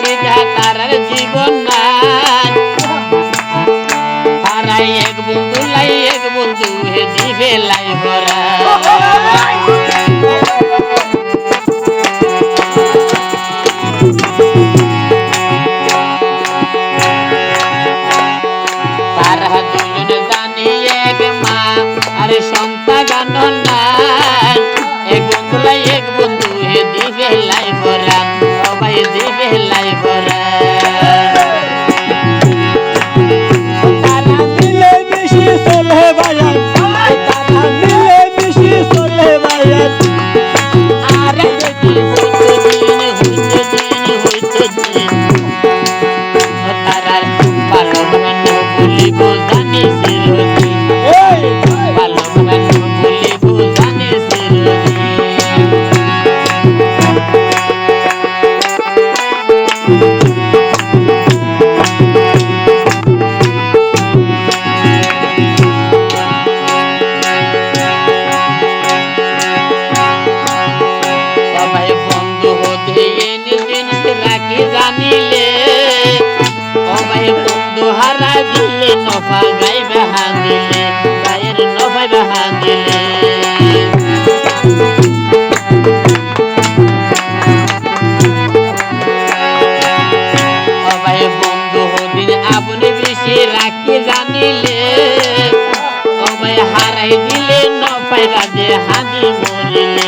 সিধা তার জীবন নাই। হারাই এক বন্ধু, লাই এক বন্ধু, হে দিবে লাই ভরা। তারা দুজন জানি এক মা, আরে সন্তা গান গাই বাহা দিলে গায়ের নফাই বাহা দিলে জানিলে অবাই হারাই দিলে নফাই রাজে হাজি মরিলে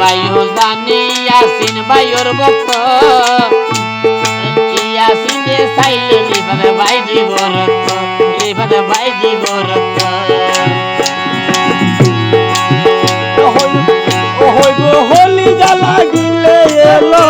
বায়ু জানি আসিন বায়ুর বক্ত ইয়াসিনে সাইলে লিবান বাই দিব রক্ত বাই দিব হলি যা লাগিলে এলো।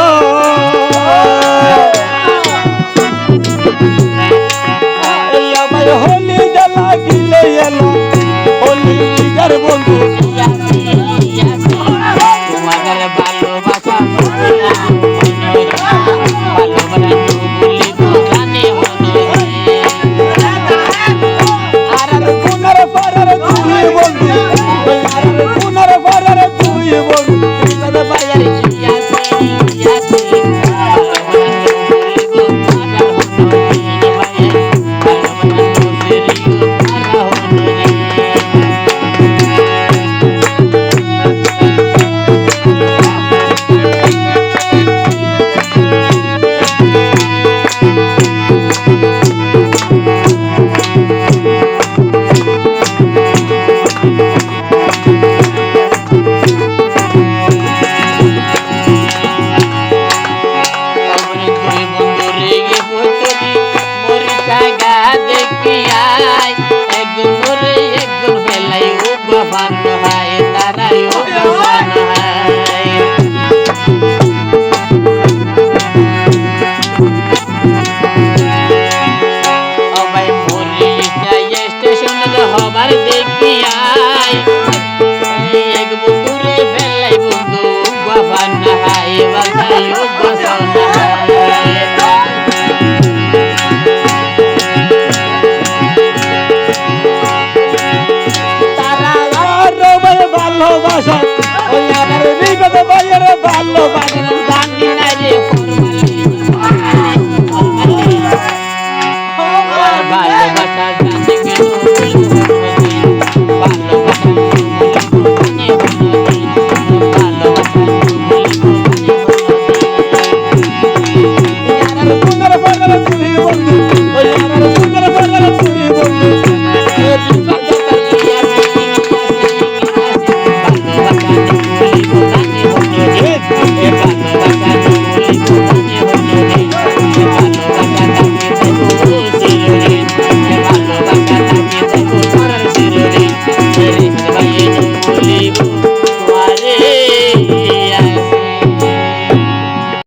ভালোবাসা।